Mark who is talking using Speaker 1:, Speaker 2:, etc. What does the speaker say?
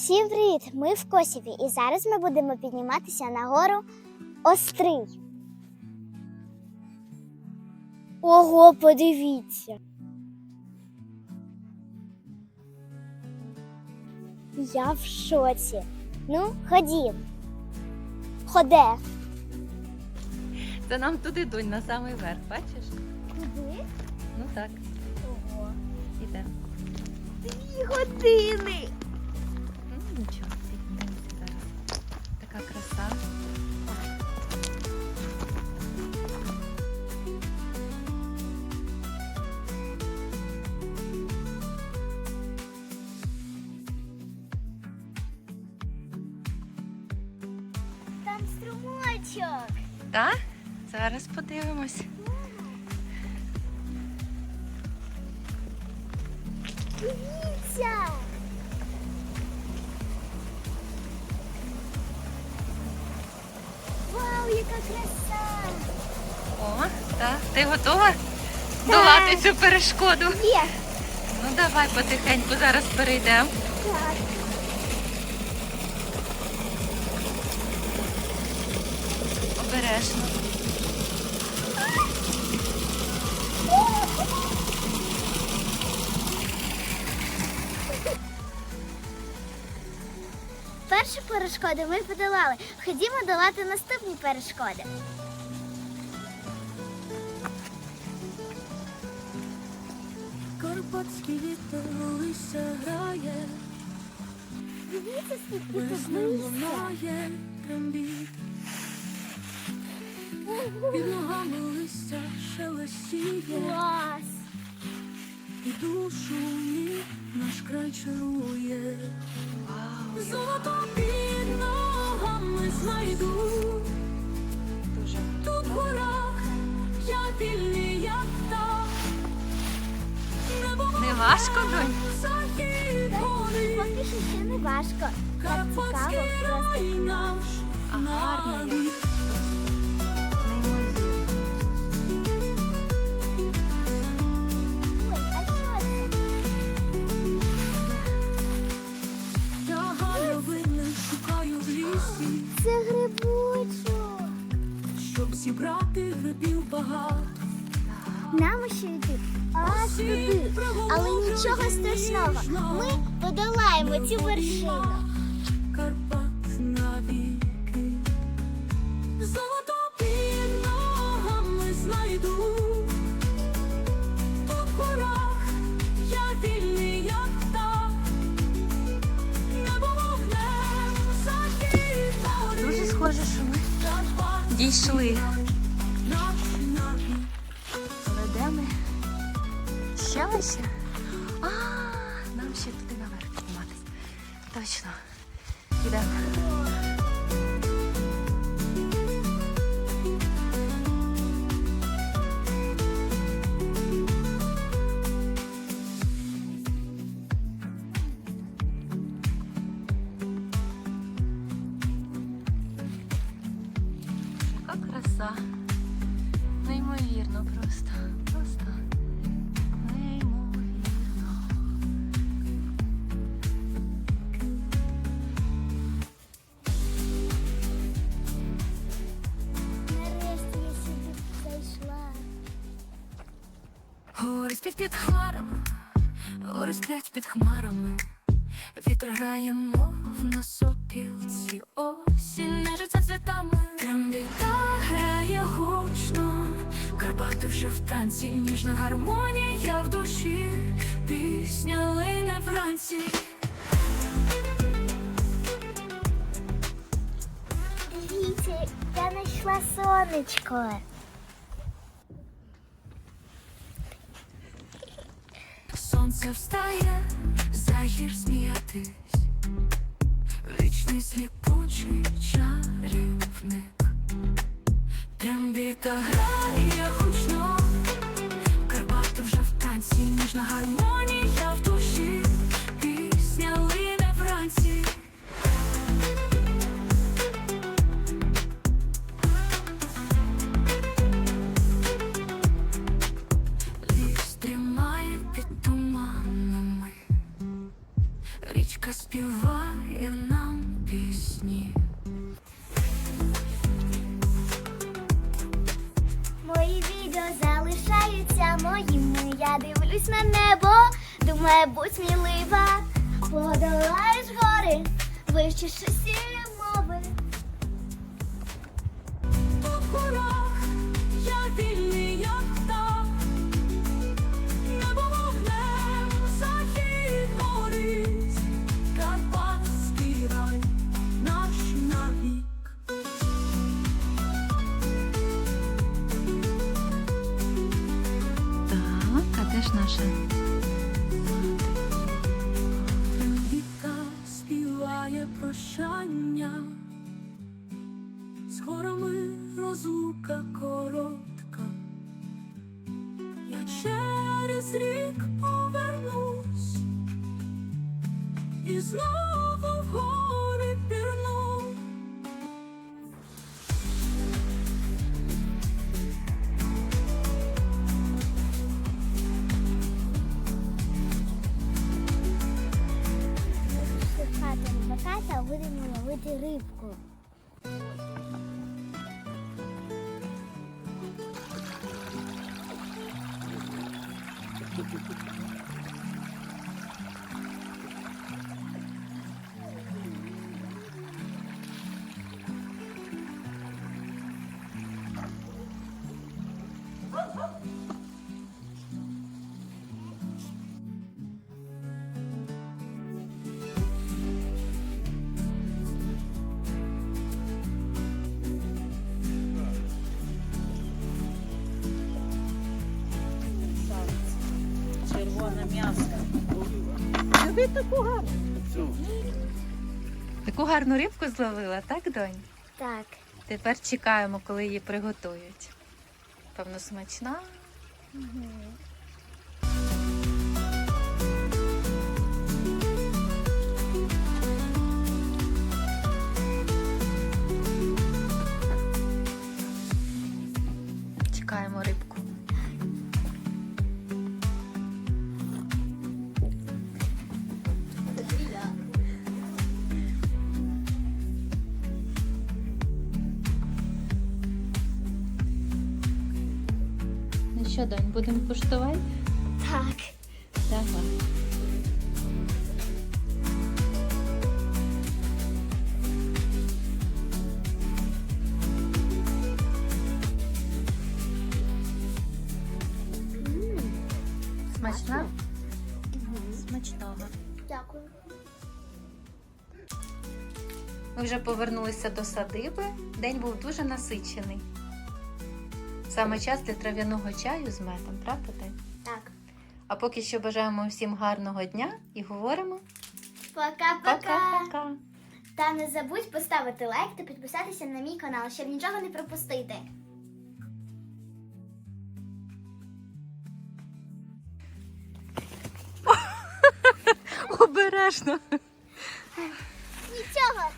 Speaker 1: Всім привіт! Ми в Косіві і зараз ми будемо підніматися на гору Острий. Ого, подивіться. Я в шоці. Ну, ходім. Ходе.
Speaker 2: Це нам туди дунь на самий верх, бачиш?
Speaker 1: Куди?
Speaker 2: Ну так,
Speaker 1: Ого.
Speaker 2: іде.
Speaker 1: Дві години. Там струмочок.
Speaker 2: Так? Зараз подивимось.
Speaker 1: Дивіться. Вау, яка краса!
Speaker 2: О, так. Ти готова долати цю перешкоду?
Speaker 1: Є.
Speaker 2: Ну давай потихеньку зараз перейдемо.
Speaker 1: Так.
Speaker 2: Обережно.
Speaker 1: Першу перешкоду ми подолали. Ходімо долати наступні перешкоди.
Speaker 3: Карпатський вітер лися грає,
Speaker 1: Дивіться, скільки тут
Speaker 3: весною
Speaker 1: листя.
Speaker 3: лунає трембіт. Під ногами листя шелестіє,
Speaker 1: Клас!
Speaker 3: І душу мій наш край чарує. Золото під ногами знайду,
Speaker 2: дуже.
Speaker 3: тут в горах я вільний, як. Небо
Speaker 2: Не важко,
Speaker 1: ще не важко.
Speaker 3: Карпатський рай наш
Speaker 2: А
Speaker 1: Це грибочок.
Speaker 3: щоб зібрати грибів багато.
Speaker 1: Нам ще йти аж туди. Але нічого страшного. Ми подолаємо цю вершину.
Speaker 2: Схоже, що ми дійшли. Але де ми? Ще лише? А, нам ще туди наверх підніматися. Точно. Йдемо. Неймовірно просто. Просто неймовірно.
Speaker 1: Нарешті я
Speaker 3: спів під хмарами, гори сплять під хмарами, вітер грає, мов на сопілці, осінь нежиться цвітами, Трембіта грає гучно, Карпати вже в танці, ніжна гармонія в душі, пісня лине вранці.
Speaker 1: Дивіться, я знайшла сонечко.
Speaker 3: Сонце встає, захір сміятись, вічний сліпучий чарівник. Трембіта грає гучно, Карпати вже в танці, ніжна гармонія в душі, пісня лине вранці. Ліс тримає під туманами, річка співає нам пісні.
Speaker 1: Дивлюсь на небо, думаю, будь смілива. Подолаєш гори, вивчиш усі мови.
Speaker 2: Наша?
Speaker 3: Віка співає прощання, з горами розлука коротка. Я через рік повернусь і знову
Speaker 1: та будемо ловити рибку.
Speaker 4: Червоне м'ясо. Диви таку гарну.
Speaker 2: Таку гарну рибку зловила, так, донь?
Speaker 1: Так.
Speaker 2: Тепер чекаємо, коли її приготують. Певно, смачна. Чекаємо що, донь, будемо куштувати?
Speaker 1: Так.
Speaker 2: Давай. Смачна? Смачного.
Speaker 1: Дякую.
Speaker 2: Ми вже повернулися до садиби. День був дуже насичений. Саме час для трав'яного чаю з медом, правда? День?
Speaker 1: Так.
Speaker 2: А поки що бажаємо всім гарного дня і говоримо пока-пока.
Speaker 1: Та не забудь поставити лайк та підписатися на мій канал, щоб нічого не пропустити.
Speaker 2: Обережно.
Speaker 1: Нічого,